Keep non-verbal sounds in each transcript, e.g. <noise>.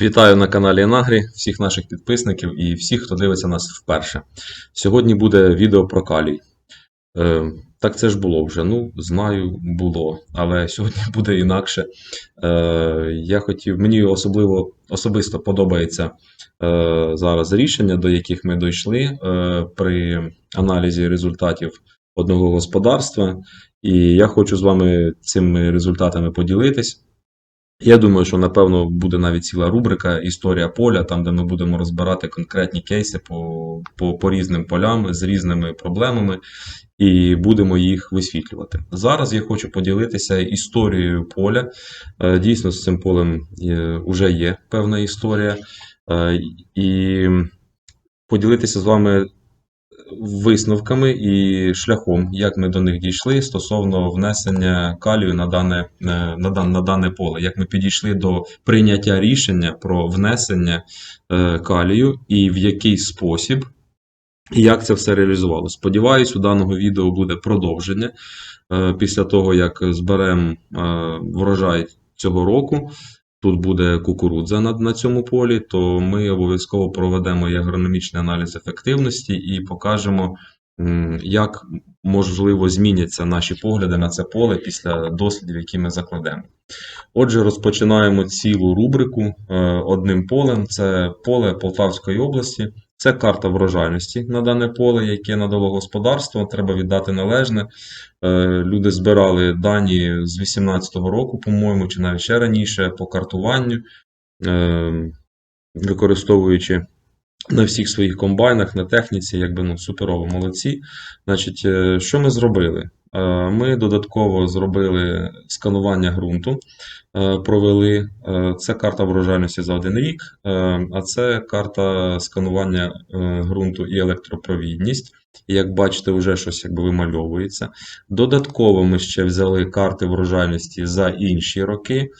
Вітаю на каналі Енагрі, всіх наших підписників і всіх, хто дивиться нас вперше. Сьогодні буде відео про калій. Е, так це ж було вже. Ну, знаю, було, але сьогодні <laughs> буде інакше. Е, я хотів, мені особливо особисто подобається е, зараз рішення, до яких ми дійшли е, при аналізі результатів одного господарства. І я хочу з вами цими результатами поділитись. Я думаю, що напевно буде навіть ціла рубрика Історія поля, там де ми будемо розбирати конкретні кейси по, по, по різним полям з різними проблемами і будемо їх висвітлювати. Зараз я хочу поділитися історією поля. Е, Дійсно, з цим полем вже є певна історія. Е, І поділитися з вами висновками і шляхом, як ми до них дійшли стосовно внесення калію на дане, е, на, дан- на дане поле, як ми підійшли до прийняття рішення про внесення е, калію і в який спосіб, і як це все реалізувало. Сподіваюсь, у даного відео буде продовження е, після того, як зберемо врожай цього року. Тут буде кукурудза на, на цьому полі, то ми обов'язково проведемо і агрономічний аналіз ефективності і покажемо, як можливо зміняться наші погляди на це поле після дослідів, які ми закладемо. Отже, розпочинаємо цілу рубрику е, одним полем. Це поле Полтавської області. Це карта врожайності на дане поле, яке надало господарство. Треба віддати належне. Е, Люди збирали дані з 18-го року, по-моєму, чи навіть ще раніше по картуванню, е, використовуючи на всіх своїх комбайнах, на техніці, якби ну, суперово молодці. Значить, е, що ми зробили? Е, Ми додатково зробили сканування ґрунту, е, провели. Е, Це карта врожайності за один рік, а це карта сканування ґрунту і електропровідність. Як бачите, вже щось якби вимальовується. Додатково ми ще взяли карти врожайності за інші роки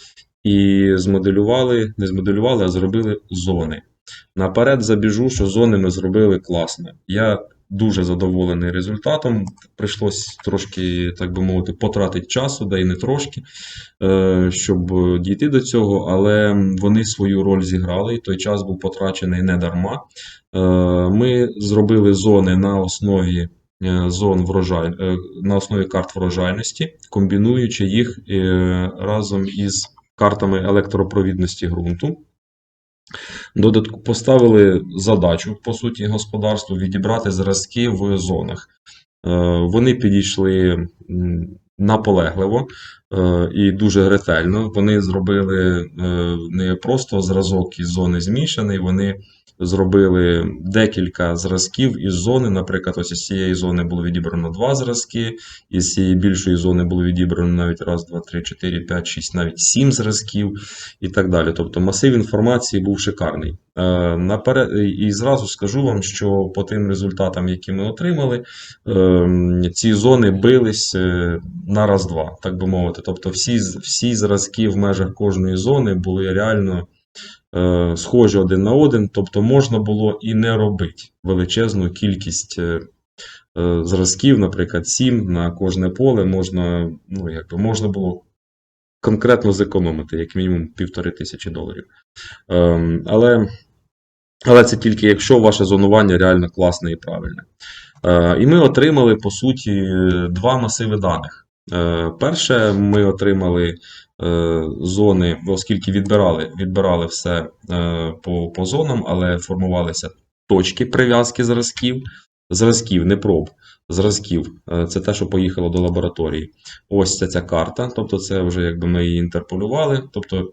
і змоделювали, не змоделювали, а зробили зони. Наперед забіжу, що зони ми зробили класно. Я дуже задоволений результатом. Прийшлось трошки, так би мовити, потратити часу, да і не трошки, е, щоб дійти до цього, але вони свою роль зіграли, і той час був потрачений не дарма. Е, Ми зробили зони на основі е, зон врожай, на основі карт врожайності, комбінуючи їх разом із картами електропровідності ґрунту. Додатку поставили задачу, по суті, господарству відібрати зразки в зонах. Е, Вони підійшли наполегливо е, і дуже ретельно. Вони зробили е, не просто зразок із зони змішаний, вони зробили декілька зразків із зони. Наприклад, ось із цієї зони було відібрано два зразки, із цієї більшої зони було відібрано навіть раз, два, три, чотири, п'ять, шість, навіть сім зразків і так далі. Тобто масив інформації був шикарний. Е, наперед, і зразу скажу вам, що по тим результатам, які ми отримали, е, ці зони бились е, на раз-два, так би мовити. Тобто всі, всі зразки в межах кожної зони були реально схожі один на один, тобто можна було і не робити величезну кількість е, е, зразків, наприклад, 7 на кожне поле можна, ну, якби можна було конкретно зекономити, як мінімум півтори тисячі доларів. Ем, але, але це тільки якщо ваше зонування реально класне і правильне. Е, і ми отримали, по суті, два масиви даних. Е, перше, ми отримали е, зони, оскільки відбирали, відбирали все е, по, по зонам, але формувалися точки прив'язки зразків. Зразків, не проб, зразків. Е, Це те, що поїхало до лабораторії. Ось ця ця карта, тобто це вже якби ми її інтерполювали, тобто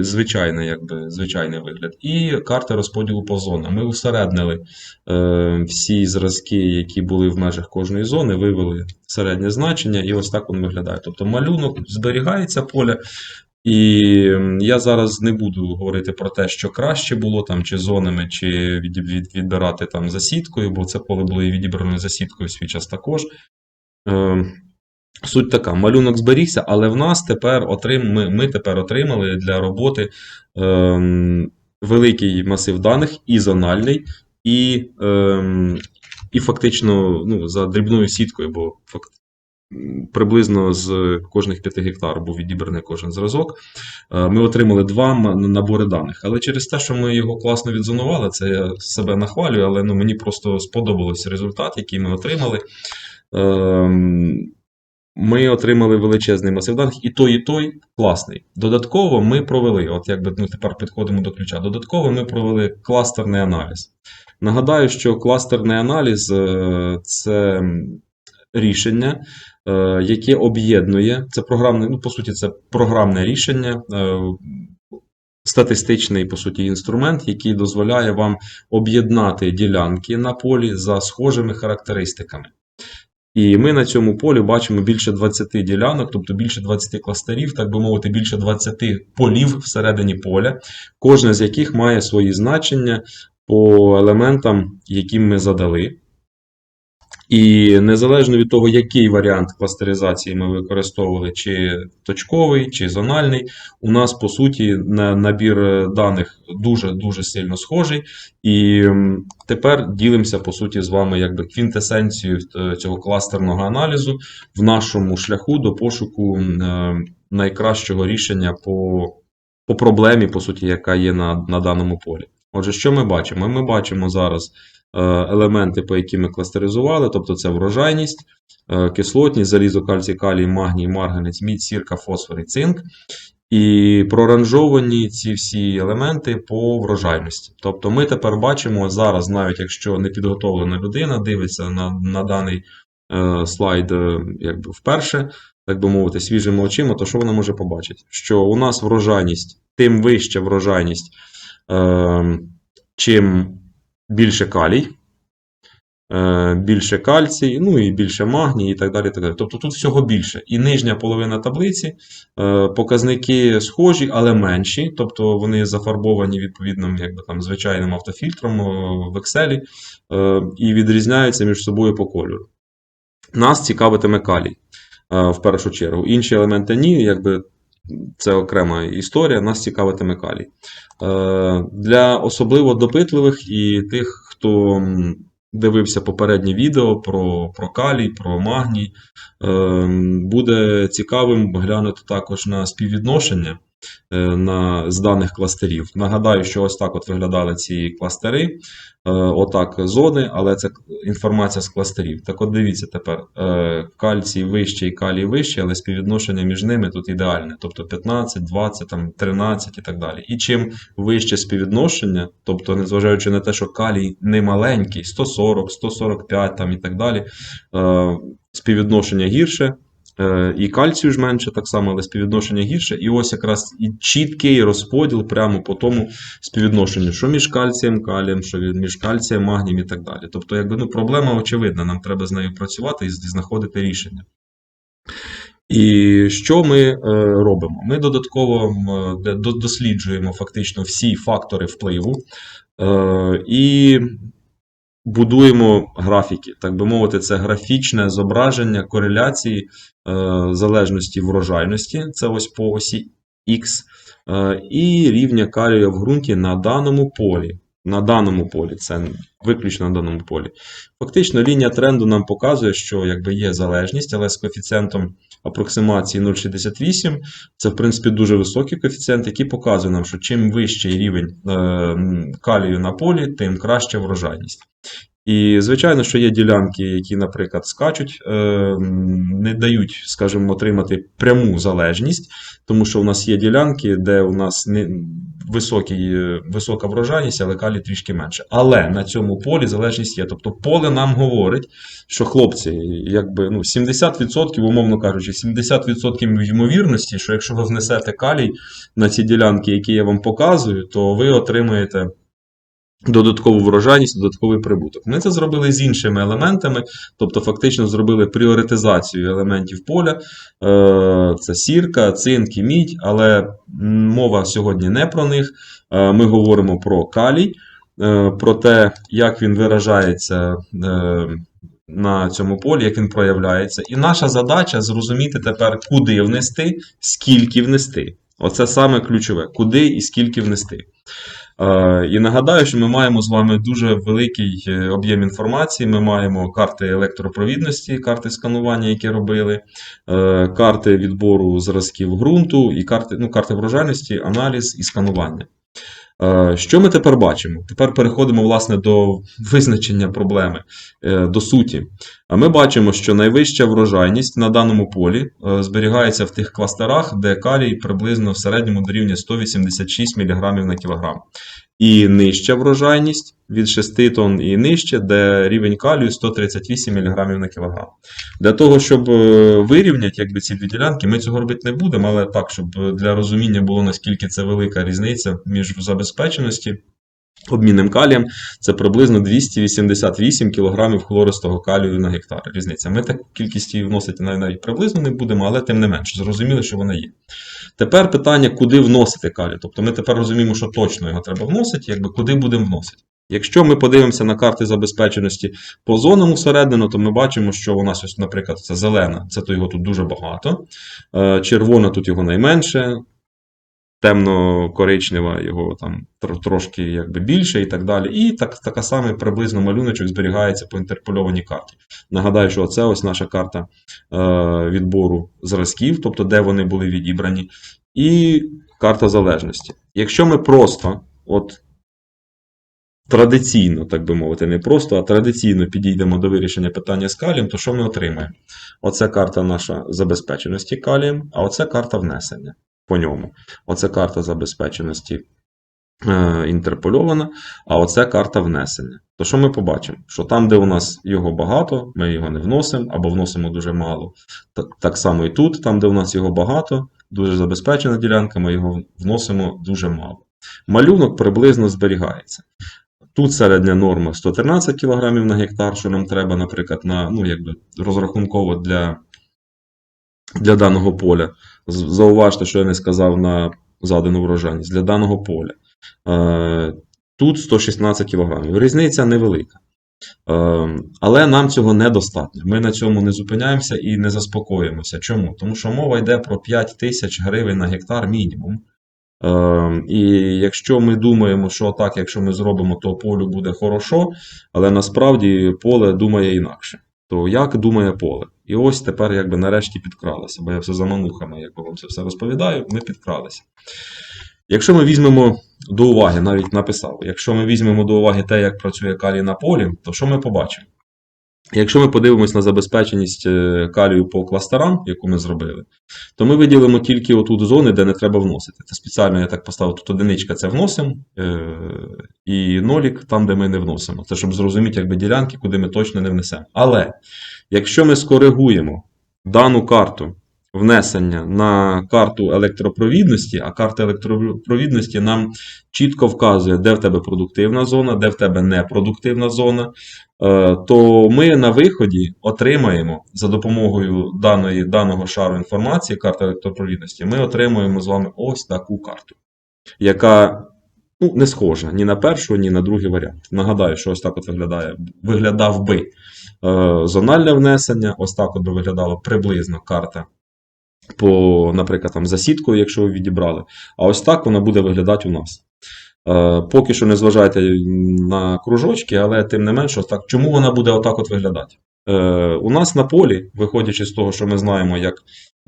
звичайний, якби, звичайний вигляд. І карти розподілу по зонам. Ми усереднили е, всі зразки, які були в межах кожної зони, вивели середнє значення, і ось так він виглядає. Тобто малюнок зберігається поля. І я зараз не буду говорити про те, що краще було там, чи зонами, чи від, від, відбирати там за сіткою, бо це поле було і відібрано за сіткою свій час також. Е, Суть така, малюнок зберігся, але в нас тепер отрим, ми, ми тепер отримали для роботи ем, великий масив даних, і зональний, і, ем, і фактично ну, за дрібною сіткою, бо факт, приблизно з кожних 5 гектар був відібраний кожен зразок. Е, Ми отримали два набори даних. Але через те, що ми його класно відзонували, це я себе нахвалюю, але ну, мені просто сподобався результат, який ми отримали. Ем, Ми отримали величезний масив даних, і той, і той класний. Додатково ми провели, от якби ну, тепер підходимо до ключа. Додатково ми провели кластерний аналіз. Нагадаю, що кластерний аналіз е, це рішення, е, яке об'єднує, це програмне, ну, по суті, це програмне рішення, е, статистичний, по суті, інструмент, який дозволяє вам об'єднати ділянки на полі за схожими характеристиками. І ми на цьому полі бачимо більше 20 ділянок, тобто більше 20 кластерів, так би мовити, більше 20 полів всередині поля, кожне з яких має свої значення по елементам, які ми задали. І незалежно від того, який варіант кластеризації ми використовували, чи точковий, чи зональний, у нас по суті на- набір е, даних дуже-дуже сильно схожий. І тепер ділимося по суті з вами якби квінтесенцією е, цього кластерного аналізу в нашому шляху до пошуку е, найкращого рішення по, по проблемі, по суті, яка є на, на даному полі. Отже, що ми бачимо? Ми бачимо зараз елементи, по яким ми кластеризували, тобто це врожайність, е, кислотність, залізо, кальцій, калій, магній, марганець, мідь, сірка, фосфор і цинк. І проранжовані ці всі елементи по врожайності. Тобто ми тепер бачимо зараз, навіть якщо непідготовлена людина дивиться на, на даний е, слайд е, якби вперше, так би мовити, свіжими очима, то що вона може побачити? Що у нас врожайність, тим вища врожайність, е, чим більше калій, е, більше кальцій, ну і більше магній, і так далі. Так далі. Тобто тут всього більше. І нижня половина таблиці, е, показники схожі, але менші. Тобто вони зафарбовані відповідним якби, там, звичайним автофільтром е, в Excel і відрізняються між собою по кольору. Нас цікавитиме калій в першу чергу. Інші елементи ні, якби це окрема історія, нас цікавитиме калій. Е, Для особливо допитливих і тих, хто дивився попереднє відео про, про калій, про магній, е, буде цікавим глянути також на співвідношення на, з даних кластерів. Нагадаю, що ось так от виглядали ці кластери, е, отак зони, але це інформація з кластерів. Так от дивіться тепер, е, кальцій вищий, калій вищий, але співвідношення між ними тут ідеальне, тобто 15, 20, там, 13 і так далі. І чим вище співвідношення, тобто, незважаючи на те, що калій не маленький, 140, 145 там, і так далі, е, співвідношення гірше. Е, І кальцію ж менше, так само, але співвідношення гірше. І ось якраз і чіткий розподіл прямо по тому співвідношенню, що між кальцієм, калієм, що між кальцієм, магнієм і так далі. Тобто, якби ну, проблема очевидна, нам треба з нею працювати і знаходити рішення. І що ми е, робимо? Ми додатково е, досліджуємо фактично всі фактори впливу і будуємо графіки. Так би мовити, це графічне зображення кореляції е, залежності врожайності, це ось по осі X, е, і рівня калію в ґрунті на даному полі. На даному полі, це виключно на даному полі. Фактично, лінія тренду нам показує, що якби є залежність, але з коефіцієнтом апроксимації 0,68 це, в принципі, дуже високий коефіцієнт, який показує нам, що чим вищий рівень е, калію на полі, тим краща врожайність. І, звичайно, що є ділянки, які, наприклад, скачуть, е, не дають, скажімо, отримати пряму залежність, тому що у нас є ділянки, де у нас не високий, висока врожайність, але калій трішки менше. Але на цьому полі залежність є. Тобто поле нам говорить, що хлопці, якби ну, 70%, умовно кажучи, 70% ймовірності, що якщо ви внесете калій на ці ділянки, які я вам показую, то ви отримаєте додаткову врожайність, додатковий прибуток. Ми це зробили з іншими елементами, тобто фактично зробили пріоритизацію елементів поля. Е, Це сірка, цинк і мідь, але мова сьогодні не про них. Е, Ми говоримо про калій, е, про те, як він виражається на цьому полі, як він проявляється. І наша задача зрозуміти тепер, куди внести, скільки внести. Оце саме ключове, куди і скільки внести. Е, І нагадаю, що ми маємо з вами дуже великий е, об'єм інформації. Ми маємо карти електропровідності, карти сканування, які робили, е, карти відбору зразків ґрунту і карти, ну, карти врожайності, аналіз і сканування. Е, Що ми тепер бачимо? Тепер переходимо власне до визначення проблеми, е, до суті. А ми бачимо, що найвища врожайність на даному полі е, зберігається в тих кластерах, де калій приблизно в середньому дорівнює 186 мг на кілограм. І нижча врожайність від 6 тонн і нижче, де рівень калію 138 мг на кілограм. Для того, щоб е, вирівняти якби, ці дві ділянки, ми цього робити не будемо, але так, щоб е, для розуміння було наскільки це велика різниця між забезпеченості обмінним калієм, це приблизно 288 кг хлористого калію на гектар. Різниця. Ми таку кількість її вносити навіть, навіть приблизно не будемо, але тим не менше, зрозуміли, що вона є. Тепер питання, куди вносити калій. Тобто ми тепер розуміємо, що точно його треба вносити, якби куди будемо вносити. Якщо ми подивимося на карти забезпеченості по зонам усередину, то ми бачимо, що у нас, ось, наприклад, це зелена, це то його тут дуже багато. Е, Червона тут його найменше, темно-коричнева його там трошки якби більше і так далі. І так, така саме приблизно малюночок зберігається по інтерпольованій карті. Нагадаю, що це ось наша карта е, відбору зразків, тобто де вони були відібрані, і карта залежності. Якщо ми просто от традиційно, так би мовити, не просто, а традиційно підійдемо до вирішення питання з калієм, то що ми отримаємо? Оце карта наша забезпеченості калієм, а оце карта внесення по ньому. Оце карта забезпеченості е, інтерпольована, а оце карта внесення. То що ми побачимо? Що там, де у нас його багато, ми його не вносимо або вносимо дуже мало. Так, само і тут, там, де у нас його багато, дуже забезпечена ділянка, ми його вносимо дуже мало. Малюнок приблизно зберігається. Тут середня норма 113 кг на гектар, що нам треба, наприклад, на, ну, якби розрахунково для, для даного поля. Зауважте, що я не сказав на задану врожайність для даного поля. Е, тут 116 кг. Різниця невелика. Е, але нам цього недостатньо. Ми на цьому не зупиняємося і не заспокоїмося. Чому? Тому що мова йде про 5 тисяч гривень на гектар мінімум. Е, і якщо ми думаємо, що так, якщо ми зробимо, то полю буде хорошо, але насправді поле думає інакше. То як думає поле? І ось тепер якби нарешті підкралося, бо я все за манухами, якби вам це все розповідаю, ми підкралися. Якщо ми візьмемо до уваги, навіть написав, якщо ми візьмемо до уваги те, як працює калій на полі, то що ми побачимо? Якщо ми подивимось на забезпеченість е, калію по кластерам, яку ми зробили, то ми виділимо тільки отут зони, де не треба вносити. Це спеціально я так поставив, тут одиничка це вносимо, е, і нолік там, де ми не вносимо. Це щоб зрозуміти якби, ділянки, куди ми точно не внесемо. Але якщо ми скоригуємо дану карту внесення на карту електропровідності, а карта електропровідності нам чітко вказує, де в тебе продуктивна зона, де в тебе непродуктивна зона, е, то ми на виході отримаємо за допомогою даної, даного шару інформації, карти електропровідності, ми отримуємо з вами ось таку карту, яка ну, не схожа ні на першу, ні на другий варіант. Нагадаю, що ось так от виглядає, виглядав би е, зональне внесення, ось так от би виглядала приблизно карта по, наприклад, там, за сіткою, якщо ви відібрали. А ось так вона буде виглядати у нас. Е, поки що не зважайте на кружочки, але тим не менше, так, чому вона буде отак от виглядати? Е, у нас на полі, виходячи з того, що ми знаємо, як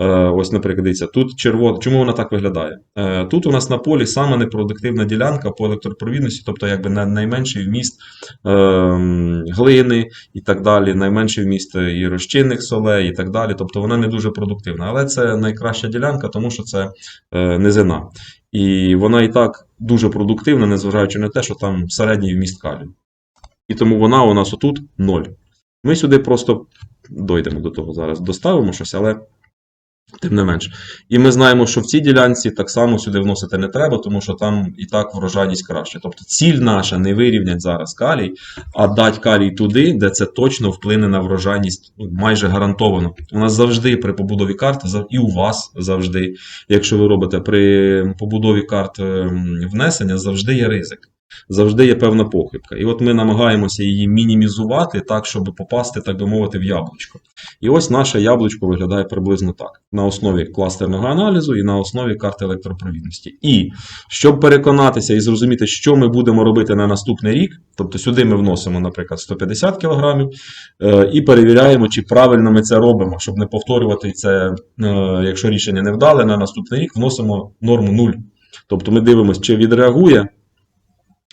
ось, наприклад, дивіться, тут червона, чому вона так виглядає? Е, тут у нас на полі саме непродуктивна ділянка по електропровідності, тобто якби найменший вміст е, глини і так далі, найменший вміст і розчинних солей і так далі. Тобто вона не дуже продуктивна. Але це найкраща ділянка, тому що це е, низина. І вона і так дуже продуктивна, незважаючи на те, що там середній вміст калію. І тому вона у нас отут 0. Ми сюди просто дойдемо до того зараз, доставимо щось, але тим не менш. І ми знаємо, що в цій ділянці так само сюди вносити не треба, тому що там і так врожайність краще. Тобто ціль наша не вирівнять зараз калій, а дати калій туди, де це точно вплине на врожайність ну, майже гарантовано. У нас завжди при побудові карт, і у вас завжди, якщо ви робите при побудові карт ем, внесення, завжди є ризик. Завжди є певна похибка. І от ми намагаємося її мінімізувати так, щоб попасти, так би мовити, в яблучко. І ось наше яблучко виглядає приблизно так: на основі кластерного аналізу і на основі карти електропровідності. І щоб переконатися і зрозуміти, що ми будемо робити на наступний рік, тобто сюди ми вносимо, наприклад, 150 кг, е, і перевіряємо, чи правильно ми це робимо, щоб не повторювати це, е, якщо рішення не вдале, на наступний рік вносимо норму 0. Тобто ми дивимося, чи відреагує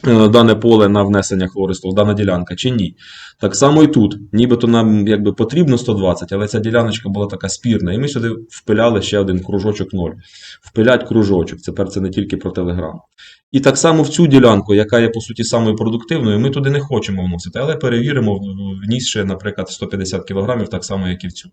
дане поле на внесення хлористу, дана ділянка, чи ні. Так само і тут. Нібито нам якби потрібно 120, але ця діляночка була така спірна, і ми сюди впиляли ще один кружочок 0. Впилять кружочок. Тепер це не тільки про Telegram. І так само в цю ділянку, яка є по суті самою продуктивною, ми туди не хочемо вносити, але перевіримо, внісши, наприклад, 150 кг, так само, як і в цю.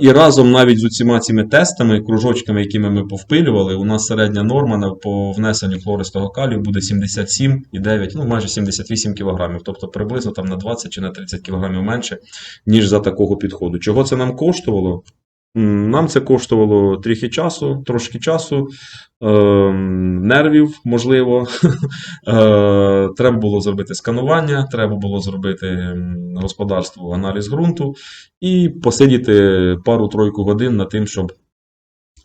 І разом навіть з усіма цими тестами, кружочками, якими ми повпилювали, у нас середня норма по внесенню хлористого калію буде 77,9, ну майже 78 кг, тобто приблизно там на 20 чи на 30 кг менше, ніж за такого підходу. Чого це нам коштувало? Нам це коштувало трохи часу, трошки часу, ем, нервів, можливо. <laughs> Е, Треба було зробити сканування, треба було зробити господарство, аналіз ґрунту і посидіти пару-тройку годин над тим, щоб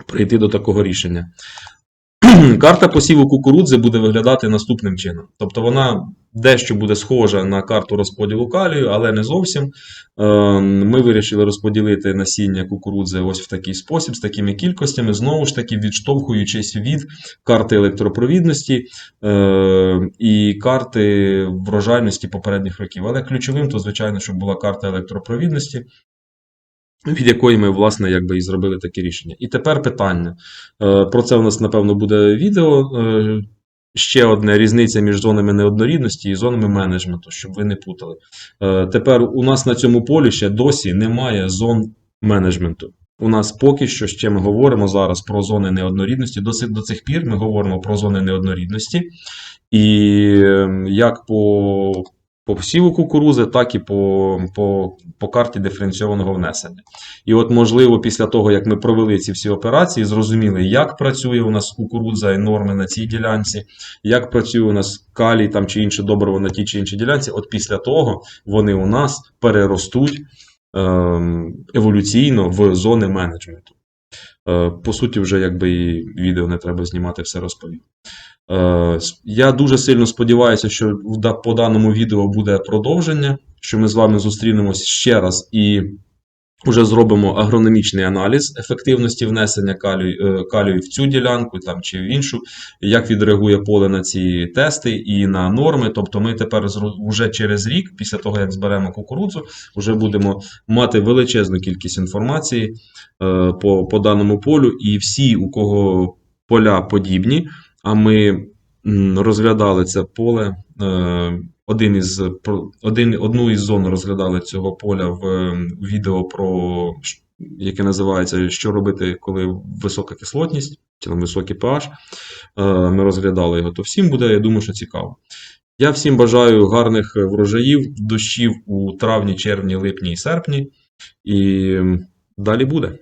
прийти до такого рішення. Карта посіву кукурудзи буде виглядати наступним чином. Тобто вона дещо буде схожа на карту розподілу калію, але не зовсім. Е, Ми вирішили розподілити насіння кукурудзи ось в такий спосіб, з такими кількостями, знову ж таки, відштовхуючись від карти електропровідності е, і карти врожайності попередніх років. Але ключовим, то, звичайно, щоб була карта електропровідності. Від якої ми, власне, якби і зробили таке рішення. І тепер питання. Е, Про це у нас, напевно, буде відео. Е, Ще одне різниця між зонами неоднорідності і зонами менеджменту, щоб ви не путали. Е, Тепер у нас на цьому полі ще досі немає зон менеджменту. У нас поки що ще ми говоримо зараз про зони неоднорідності. До цих, пір ми говоримо про зони неоднорідності. І е, як по, по посіву кукурузи, так і по, по, по карті диференційованого внесення. І от, можливо, після того, як ми провели ці всі операції, зрозуміли, як працює у нас кукурудза і норми на цій ділянці, як працює у нас калій там чи інше добриво на тій чи іншій ділянці. От після того вони у нас переростуть ем, еволюційно в зони менеджменту. Е, По суті, вже якби і відео не треба знімати, все розповів. Е, Я дуже сильно сподіваюся, що по даному відео буде продовження, що ми з вами зустрінемось ще раз і вже зробимо агрономічний аналіз ефективності внесення калію, е, калію в цю ділянку там, чи в іншу, як відреагує поле на ці тести і на норми. Тобто ми тепер вже через рік, після того, як зберемо кукурудзу, вже будемо мати величезну кількість інформації е, по, по даному полю, і всі, у кого поля подібні, а ми розглядали це поле. Е, Один із, один, одну із зон розглядали цього поля в е, відео про яке називається Що робити, коли висока кислотність, чи там високий pH. Е, Ми розглядали його, то всім буде, я думаю, що цікаво. Я всім бажаю гарних врожаїв, дощів у травні, червні, липні і серпні. І далі буде.